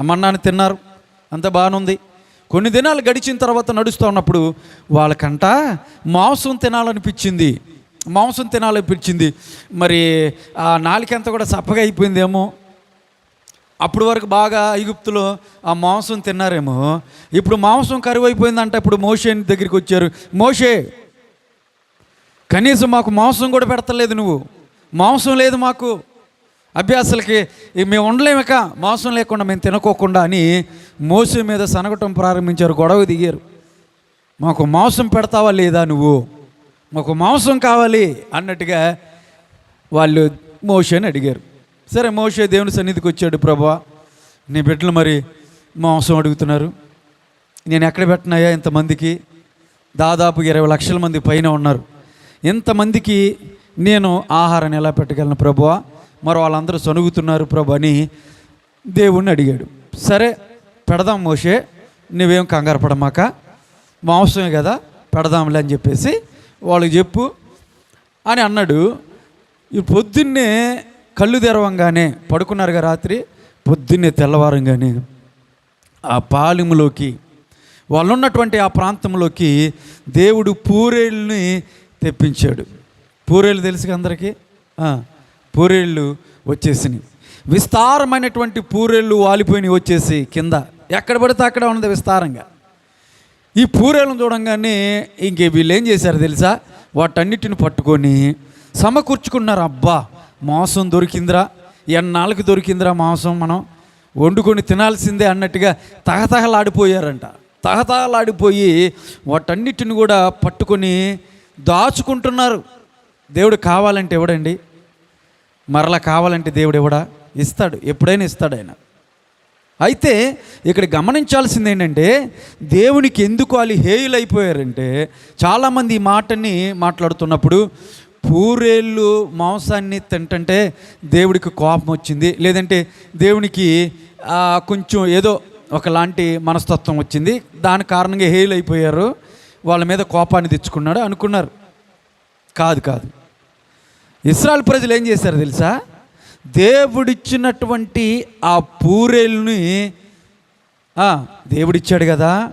అమ్మన్నాన్ని తిన్నారు. అంత బాగానుంది కొన్ని దినాలు గడిచిన తర్వాత నడుస్తూ ఉన్నప్పుడు వాళ్ళకంట మాంసం తినాలనిపించింది. మాంసం తినాలనిపించింది. మరి ఆ నాలుకంతా కూడా చప్పగా అయిపోయిందేమో. అప్పుడు వరకు బాగా ఐగుప్తులో ఆ మాంసం తిన్నారేమో. ఇప్పుడు మాంసం కరువు అయిపోయిందంట ఇప్పుడు మోషే దగ్గరికి వచ్చారు. మోషే కనీసం మాకు మాంసం కూడా పెడతలేదు నువ్వు. మాంసం లేదు మాకు. అభ్యాసాలకి మేము ఉండలేమక మాంసం లేకుండా మేము తినకోకుండా అని మోసం మీద సనగటం ప్రారంభించారు గొడవ దిగారు. మాకు మాంసం పెడతావా లేదా నువ్వు? మాకు మాంసం కావాలి అన్నట్టుగా వాళ్ళు మోషేని అడిగారు. సరే మోషే దేవుని సన్నిధికి వచ్చాడు ప్రభా నీ బిడ్డలు మరి మాంసం అడుగుతున్నారు. నేను ఎక్కడ పెట్టినాయా ఇంతమందికి? దాదాపు ఇరవై లక్షల మంది పైన ఉన్నారు. ఇంతమందికి నేను ఆహారాన్ని ఎలా పెట్టగలను ప్రభువా మరి వాళ్ళందరూ సనుగుతున్నారు ప్రభు అని దేవుణ్ణి అడిగాడు. సరే పెడదాం మోషే నువ్వేం కంగారు పడమాక మాంసమే కదా పెడదాంలే అని చెప్పేసి వాళ్ళకి చెప్పు అని అన్నాడు. ఈ పొద్దున్నే కళ్ళు తెరవంగానే పడుకున్నారుగా రాత్రి పొద్దున్నే తెల్లవారంగానే ఆ పాలెములోకి వాళ్ళు ఉన్నటువంటి ఆ ప్రాంతంలోకి దేవుడు పూరేళ్ళని తెప్పించాడు. పూరేళ్ళు తెలుసుగా అందరికీ? పూరేళ్ళు వచ్చేసినాయి. విస్తారమైనటువంటి పూరేళ్ళు వాలిపోయినవి వచ్చేసి కింద. ఎక్కడ పడితే అక్కడ ఉన్నది విస్తారంగా. ఈ పూరేలను చూడంగానే ఇంకే వీళ్ళు ఏం చేశారు తెలుసా? వాటన్నిటిని పట్టుకొని సమకూర్చుకున్నారు. అబ్బా మాంసం దొరికిందిరా. ఎన్నాళ్ళకి దొరికిందిరా మాంసం మనం? వండుకొని తినాల్సిందే అన్నట్టుగా తహతహలాడిపోయారంట. తహతహలాడిపోయి వాటన్నిటిని కూడా పట్టుకొని దాచుకుంటున్నారు. దేవుడు కావాలంటే ఎవడండి? మరలా కావాలంటే దేవుడు ఇవ్వడా ఇస్తాడు. ఎప్పుడైనా ఇస్తాడు ఆయన. అయితే ఇక్కడ గమనించాల్సింది ఏంటంటే దేవునికి ఎందుకు వాళ్ళు హేయులైపోయారంటే చాలామంది ఈ మాటని మాట్లాడుతున్నప్పుడు పూరేళ్ళు మాంసాన్ని తింటంటే దేవుడికి కోపం వచ్చింది. లేదంటే దేవునికి కొంచెం ఏదో ఒకలాంటి మనస్తత్వం వచ్చింది. దాని కారణంగా హేయులైపోయారు. వాళ్ళ మీద కోపాన్ని తెచ్చుకున్నాడు అనుకున్నారు. కాదు కాదు. ఇస్రాయల్ ప్రజలు ఏం చేశారు తెలుసా? దేవుడిచ్చినటువంటి ఆ పూరేల్ని దేవుడిచ్చాడు కదా.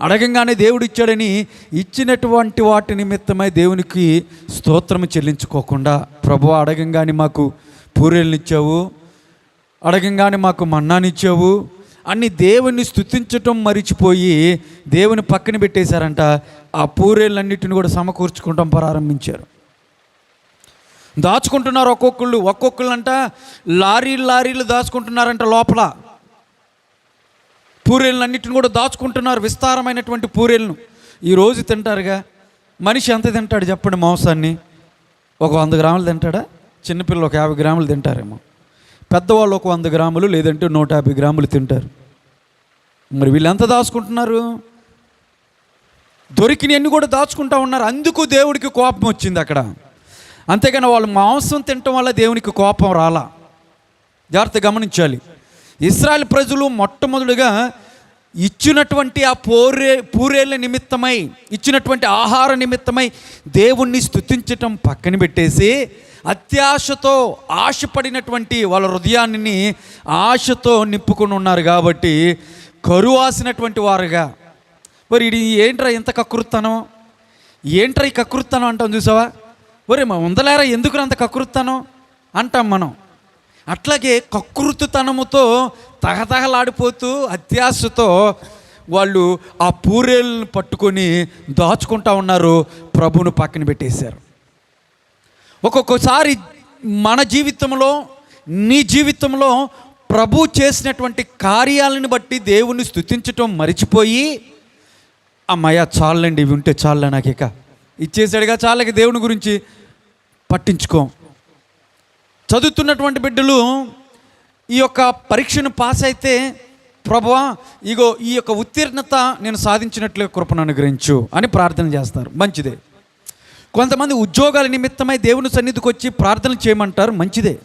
అడగంగానే దేవుడిచ్చాడని ఇచ్చినటువంటి వాటి నిమిత్తమై దేవునికి స్తోత్రం చెల్లించుకోకుండా ప్రభు అడగంగానే మాకు పూరేళ్ళనిచ్చావు అడగంగానే మాకు మన్నానిచ్చావు అన్ని దేవుని స్థుతించటం మరిచిపోయి దేవుని పక్కన పెట్టేశారంట. ఆ పూరేళ్ళన్నిటిని కూడా సమకూర్చుకుంటాం ప్రారంభించారు. దాచుకుంటున్నారు ఒక్కొక్కళ్ళు. ఒక్కొక్కళ్ళు అంట లారీలు లారీలు దాచుకుంటున్నారంట లోపల. పూరేళ్ళన్నిటిని కూడా దాచుకుంటున్నారు విస్తారమైనటువంటి పూరేళ్ళను. ఈరోజు తింటారుగా. మనిషి ఎంత తింటాడు చెప్పండి మాంసాన్ని. ఒక వంద గ్రాములు తింటాడా? చిన్నపిల్లలు ఒక యాభై గ్రాములు తింటారేమో. పెద్దవాళ్ళు ఒక వంద గ్రాములు లేదంటే నూట యాభై గ్రాములు తింటారు. మరి వీళ్ళు ఎంత దాచుకుంటున్నారు? దొరికినవన్నీ కూడా దాచుకుంటా ఉన్నారు. అందుకు దేవుడికి కోపం వచ్చింది అక్కడ. అంతేగాని వాళ్ళు మాంసం తినటం వల్ల దేవునికి కోపం రాలా. జాగ్రత్త గమనించాలి. ఇస్రాయల్ ప్రజలు మొట్టమొదటిగా ఇచ్చినటువంటి ఆ పోరే పూరేళ్ళ నిమిత్తమై ఇచ్చినటువంటి ఆహార నిమిత్తమై దేవుణ్ణి స్తుతించటం పక్కన పెట్టేసి అత్యాశతో ఆశపడినటువంటి వాళ్ళ హృదయాన్ని ఆశతో నింపుకొని ఉన్నారు కాబట్టి కరువాసినటువంటి వారుగా. మరి ఇది ఏంట్రా ఇంత కకృత్తనం? ఏంట్రా ఈ కకృత్తనం అంటాం చూసావా? ఒరే మా ఉందలేరా ఎందుకు అంత కకృత్తనం? అంటాం మనం. అట్లాగే కకృతితనముతో తహతహలాడిపోతూ అత్యాశతో వాళ్ళు ఆ పూరేళ్ళను పట్టుకొని దాచుకుంటా ఉన్నారు ప్రభును పక్కన పెట్టేశారు. ఒక్కొక్కసారి మన జీవితంలో నీ జీవితంలో ప్రభు చేసినటువంటి కార్యాలను బట్టి దేవుణ్ణి స్థుతించటం మరిచిపోయి అమ్మయ్య చాలండి ఇవి ఉంటే చాలు నాకు ఇక ఇచ్చేసాడుగా చాలకి దేవుని గురించి పట్టించుకోం. చదువుతున్నటువంటి బిడ్డలు ఈ యొక్క పరీక్షను పాస్ అయితే ప్రభువా ఇగో ఈ యొక్క ఉత్తీర్ణత నేను సాధించినట్లుగా కృపను అనుగ్రహించు అని ప్రార్థన చేస్తారు. మంచిదే. కొంతమంది ఉద్యోగాల నిమిత్తమై దేవుని సన్నిధికి వచ్చి ప్రార్థన చేయమంటారు. మంచిదే.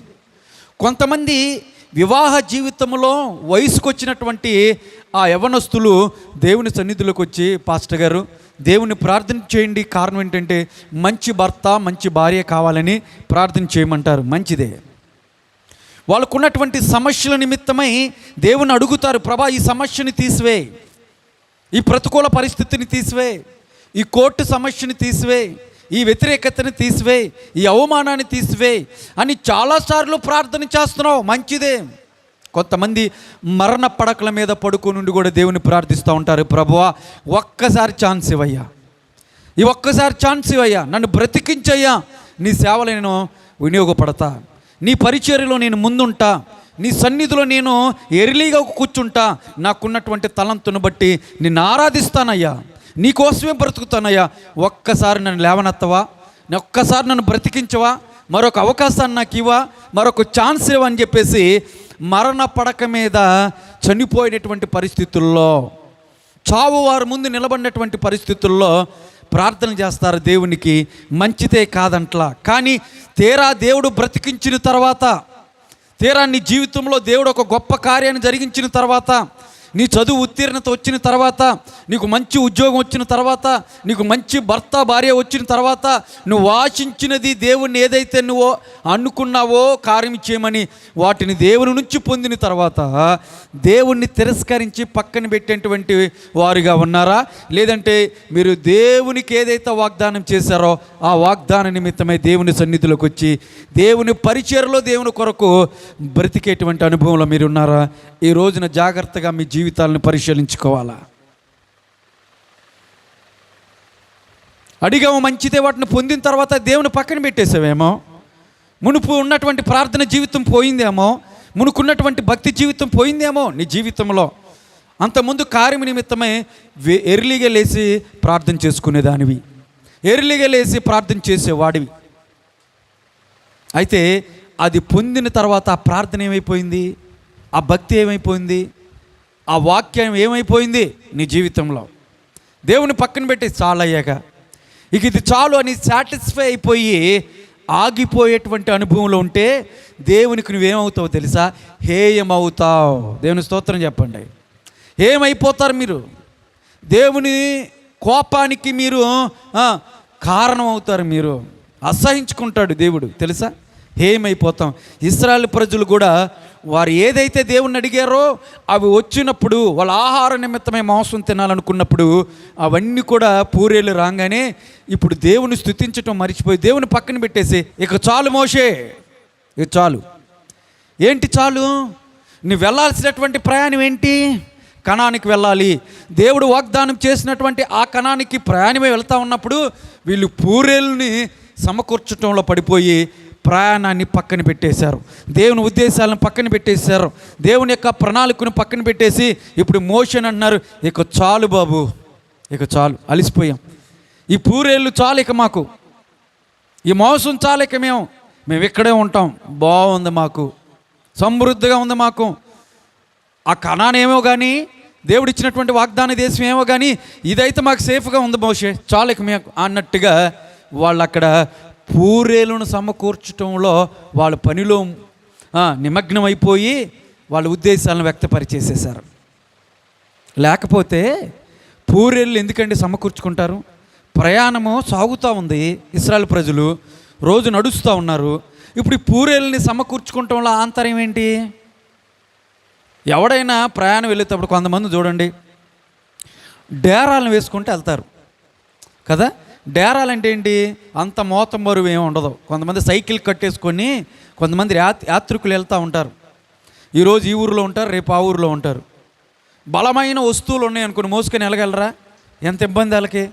కొంతమంది వివాహ జీవితంలో వయసుకు వచ్చినటువంటి ఆ యవనస్తులు దేవుని సన్నిధిలోకి వచ్చి పాస్టర్ గారు దేవుని ప్రార్థన చేయండి. కారణం ఏంటంటే మంచి భర్త మంచి భార్య కావాలని ప్రార్థన చేయమంటారు. మంచిదే. వాళ్ళకున్నటువంటి సమస్యల నిమిత్తమై దేవుని అడుగుతారు ప్రభా ఈ సమస్యని తీసివే. ఈ ప్రతికూల పరిస్థితిని తీసివే. ఈ కోర్టు సమస్యని తీసివే. ఈ వ్యతిరేకతని తీసివే. ఈ అవమానాన్ని తీసివే. అని చాలాసార్లు ప్రార్థన చేస్తున్నావు. మంచిదే. కొంతమంది మరణ పడకల మీద పడుకుని కూడా దేవుని ప్రార్థిస్తూ ఉంటారు. ప్రభువా ఒక్కసారి ఛాన్స్ ఇవ్వయ్యా. ఈ ఒక్కసారి ఛాన్స్ ఇవ్వయ్యా. నన్ను బ్రతికించయ్యా. నీ సేవలు నేను వినియోగపడతా. నీ పరిచర్యలో నేను ముందుంటా. నీ సన్నిధిలో నేను ఎర్లీగా కూర్చుంటా. నాకున్నటువంటి తలంతును బట్టి నిన్ను ఆరాధిస్తానయ్యా. నీ కోసమే బ్రతుకుతానయ్యా. ఒక్కసారి నన్ను లేవనెత్తవా? నీ ఒక్కసారి నన్ను బ్రతికించవా? మరొక అవకాశాన్ని నాకు ఇవ్వా? మరొక ఛాన్స్ ఇవ్వని చెప్పేసి మరణ పడక మీద చనిపోయినటువంటి పరిస్థితుల్లో చావు వారి ముందు నిలబడినటువంటి పరిస్థితుల్లో ప్రార్థన చేస్తారు దేవునికి మంచిదే కాదంట్లా. కానీ తీరా దేవుడు బ్రతికించిన తర్వాత తీరా నీ జీవితంలో దేవుడు ఒక గొప్ప కార్యాన్ని జరిగించిన తర్వాత నీ చదువు ఉత్తీర్ణత వచ్చిన తర్వాత నీకు మంచి ఉద్యోగం వచ్చిన తర్వాత నీకు మంచి భర్త భార్య వచ్చిన తర్వాత నువ్వు ఆశించినది దేవుణ్ణి ఏదైతే నువ్వు అనుకున్నావో కార్యం చేయమని వాటిని దేవుని నుంచి పొందిన తర్వాత దేవుణ్ణి తిరస్కరించి పక్కన పెట్టేటువంటి వారుగా ఉన్నారా? లేదంటే మీరు దేవునికి ఏదైతే వాగ్దానం చేశారో ఆ వాగ్దాన నిమిత్తమై దేవుని సన్నిధిలోకి వచ్చి దేవుని పరిచయలో దేవుని కొరకు బ్రతికేటువంటి అనుభవంలో మీరు ఉన్నారా? ఈ రోజున జాగ్రత్తగా మీ జీవితాలను పరిశీలించుకోవాలా? అడిగాము మంచిదే వాటిని పొందిన తర్వాత దేవుని పక్కన పెట్టేసావేమో మునుపు ఉన్నటువంటి ప్రార్థన జీవితం పోయిందేమో? మునుకున్నటువంటి భక్తి జీవితం పోయిందేమో నీ జీవితంలో? అంతకుముందు కార్యం నిమిత్తమే ఎర్లీగా లేచి ప్రార్థన చేసుకునేదానివి. ఎర్లీగా లేచి ప్రార్థన చేసేవాడివి. అయితే అది పొందిన తర్వాత ఆ ప్రార్థన ఏమైపోయింది? ఆ భక్తి ఏమైపోయింది? ఆ వాక్యం ఏమైపోయింది? నీ జీవితంలో. దేవుని పక్కన పెట్టి చాలయ్యాక. ఇక ఇది చాలు అని సాటిస్ఫై అయిపోయి ఆగిపోయేటువంటి అనుభవంలో ఉంటే దేవునికి నువ్వేమవుతావు తెలుసా? హేయమవుతావు. దేవుని స్తోత్రం చెప్పండి. ఏమైపోతారు మీరు? దేవుని కోపానికి మీరు కారణం అవుతారు మీరు. అసహించుకుంటాడు దేవుడు. తెలుసా? ఏమైపోతాం ఇస్రాయల్ ప్రజలు కూడా వారు ఏదైతే దేవుణ్ణి అడిగారో అవి వచ్చినప్పుడు వాళ్ళ ఆహార నిమిత్తమే మాంసం తినాలనుకున్నప్పుడు అవన్నీ కూడా పూరేలు రాగానే ఇప్పుడు దేవుని స్థుతించటం మర్చిపోయి దేవుని పక్కన పెట్టేసి ఇక చాలు మోషే ఇక చాలు. ఏంటి చాలు? నువ్వు వెళ్ళాల్సినటువంటి ప్రయాణం ఏంటి? కణానికి వెళ్ళాలి. దేవుడు వాగ్దానం చేసినటువంటి ఆ కణానికి ప్రయాణమే వెళ్తా ఉన్నప్పుడు వీళ్ళు పూరేల్ని సమకూర్చడంలో పడిపోయి ప్రయాణాన్ని పక్కన పెట్టేశారు. దేవుని ఉద్దేశాలను పక్కన పెట్టేశారు. దేవుని యొక్క ప్రణాళికను పక్కన పెట్టేసి ఇప్పుడు మోషన్ అంటున్నారు ఇక చాలు బాబు ఇక చాలు అలిసిపోయాం. ఈ పూరేళ్ళు చాలు ఇక మాకు. ఈ మోసం చాలక మేము మేము ఇక్కడే ఉంటాం బాగుంది మాకు సమృద్ధిగా ఉంది మాకు. ఆ కణానేమో కానీ దేవుడు ఇచ్చినటువంటి వాగ్దాన దేశం ఏమో కానీ ఇదైతే మాకు సేఫ్గా ఉంది మోషే ఇక మేము అన్నట్టుగా వాళ్ళు అక్కడ పూరేలను సమకూర్చటంలో వాళ్ళ పనిలో నిమగ్నమైపోయి వాళ్ళ ఉద్దేశాలను వ్యక్తపరిచేసేసారు లేకపోతే పూరేళ్ళు ఎందుకండి సమకూర్చుకుంటారు? ప్రయాణము సాగుతూ ఉంది ఇస్రాయల్ ప్రజలు రోజు నడుస్తూ ఉన్నారు. ఇప్పుడు ఈ పూరేళ్ళని సమకూర్చుకుంటంలో ఆంతర్యం ఏంటి? ఎవడైనా ప్రయాణం వెళ్ళేటప్పుడు కొంతమంది చూడండి డేరాలను వేసుకుంటూ వెళ్తారు. కదా? డేరాలు అంటే ఏంటి అంత మోతం బరువు ఏమి ఉండదు. కొంతమంది సైకిల్ కట్టేసుకొని కొంతమంది యాత్ యాత్రికులు వెళ్తూ ఉంటారు. ఈరోజు ఈ ఊరిలో ఉంటారు రేపు ఆ ఊరిలో ఉంటారు. బలమైన వస్తువులు ఉన్నాయి అనుకుని మోసుకొని వెళ్ళగలరా? ఎంత ఇబ్బంది వాళ్ళకి?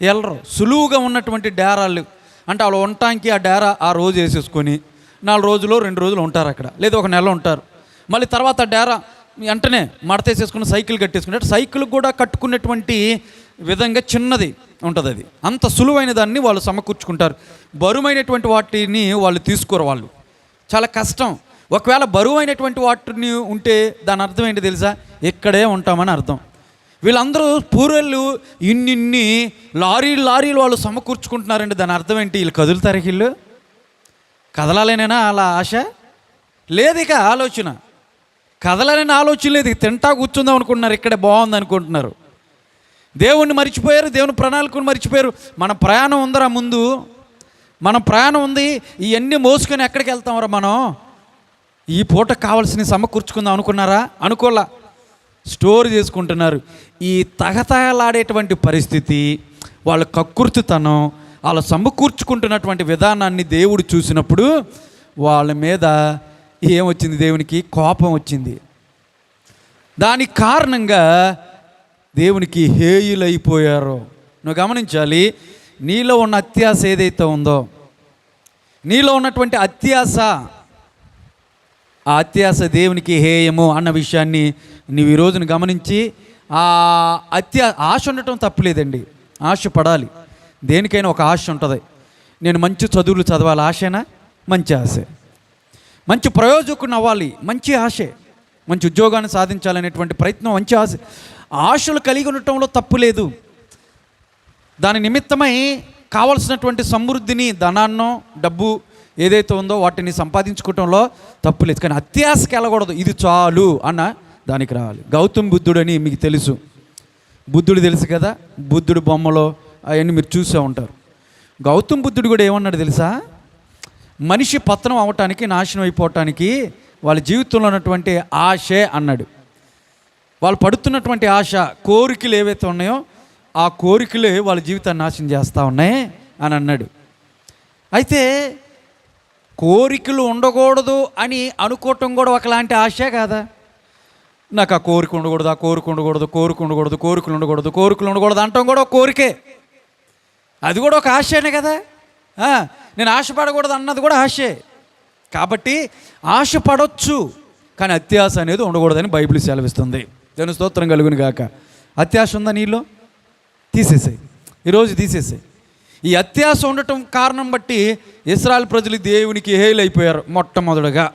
వెళ్ళరు. సులువుగా ఉన్నటువంటి డేరాలు. అంటే వాళ్ళు ఉండటానికి ఆ డేరా ఆ రోజు వేసేసుకొని నాలుగు రోజులు రెండు రోజులు ఉంటారు అక్కడ. లేదా ఒక నెల ఉంటారు. మళ్ళీ తర్వాత డేరా వెంటనే మడతేసేసుకుని సైకిల్ కట్టేసుకుని సైకిల్ కూడా కట్టుకున్నటువంటి విధంగా చిన్నది ఉంటుంది అది. అంత సులువైన దాన్ని వాళ్ళు సమకూర్చుకుంటారు. బరువైనటువంటి వాటిని వాళ్ళు తీసుకోరు వాళ్ళు. చాలా కష్టం. ఒకవేళ బరువైనటువంటి వాటిని ఉంటే దాని అర్థం ఏంటి తెలుసా? ఇక్కడే ఉంటామని అర్థం. వీళ్ళందరూ పూర్వలు ఇన్నిన్ని లారీలు లారీలు వాళ్ళు సమకూర్చుకుంటున్నారండి. దాని అర్థం ఏంటి? వీళ్ళు కదులుతారు వీళ్ళు? కదలాలేనేనా అలా ఆశ? లేదు ఇక ఆలోచన. కదలాలని ఆలోచన లేదు. తింటా కూర్చుందాం అనుకుంటున్నారు. ఇక్కడే బాగుంది అనుకుంటున్నారు దేవుణ్ణి మర్చిపోయారు దేవుని ప్రణాళికను మర్చిపోయారు. మన ప్రయాణం ఉందరా ముందు. మన ప్రయాణం ఉంది. ఇవన్నీ మోసుకొని ఎక్కడికి వెళ్తామరా మనం? ఈ పూట కావాల్సిన సమకూర్చుకుందాం అనుకున్నారా? అనుకోలా. స్టోర్ చేసుకుంటున్నారు. ఈ తగతగలాడేటువంటి పరిస్థితి వాళ్ళ కక్కుర్తితనం వాళ్ళ సమకూర్చుకుంటున్నటువంటి విధానాన్ని దేవుడు చూసినప్పుడు వాళ్ళ మీద ఏమొచ్చింది దేవునికి? కోపం వచ్చింది. దానికి కారణంగా దేవునికి హేయులైపోయారో. నువ్వు గమనించాలి నీలో ఉన్న అత్యాశ ఏదైతే ఉందో నీలో ఉన్నటువంటి అత్యాస ఆ అత్యాశ దేవునికి హేయము అన్న విషయాన్ని నీవు ఈ గమనించి ఆ అత్యా ఆశ ఉండటం తప్పులేదండి. ఆశ పడాలి. దేనికైనా ఒక ఆశ ఉంటుంది. నేను మంచి చదువులు చదవాలి ఆశేనా? మంచి ఆశే. మంచి ప్రయోజకుని అవ్వాలి మంచి ఆశే. మంచి ఉద్యోగాన్ని సాధించాలనేటువంటి ప్రయత్నం మంచి ఆశ. ఆశలు కలిగి ఉండటంలో తప్పు లేదు. దాని నిమిత్తమై కావలసినటువంటి సమృద్ధిని ధనాన్నో డబ్బు ఏదైతే ఉందో వాటిని సంపాదించుకోవటంలో తప్పు లేదు. కానీ అత్యాశకి వెళ్ళకూడదు. ఇది చాలు అన్న దానికి రావాలి. గౌతమ్ బుద్ధుడని మీకు తెలుసు. బుద్ధుడు తెలుసు కదా? బుద్ధుడు బొమ్మలో అవన్నీ మీరు చూసే ఉంటారు. గౌతమ్ బుద్ధుడు కూడా ఏమన్నాడు తెలుసా? మనిషి పతనం అవటానికి నాశనం అయిపోవటానికి వాళ్ళ జీవితంలో ఉన్నటువంటి ఆశే అన్నాడు. వాళ్ళు పడుతున్నటువంటి ఆశ కోరికలు ఏవైతే ఉన్నాయో ఆ కోరికలే వాళ్ళ జీవితాన్ని నాశనం చేస్తూ ఉన్నాయి అని అన్నాడు. అయితే కోరికలు ఉండకూడదు అని అనుకోవటం కూడా ఒకలాంటి ఆశే కాదా? నాకు ఆ కోరిక ఉండకూడదు ఆ కోరిక ఉండకూడదు కోరిక ఉండకూడదు కోరికలు ఉండకూడదు కోరికలు ఉండకూడదు అంటాం కూడా ఒక కోరికే. అది కూడా ఒక ఆశనే కదా? నేను ఆశపడకూడదు అన్నది కూడా ఆశే. కాబట్టి ఆశపడవచ్చు కానీ అత్యాశ అనేది ఉండకూడదని బైబిల్ సెలవిస్తుంది. దేవుని స్తోత్రం కలుగును గాక. అత్యాశ ఉందా నీలో? తీసేసాయి. ఈరోజు తీసేసాయి. ఈ అత్యాశ ఉండటం కారణం బట్టి ఇస్రాయల్ ప్రజలు దేవునికి హేలైపోయారు మొట్టమొదటగా.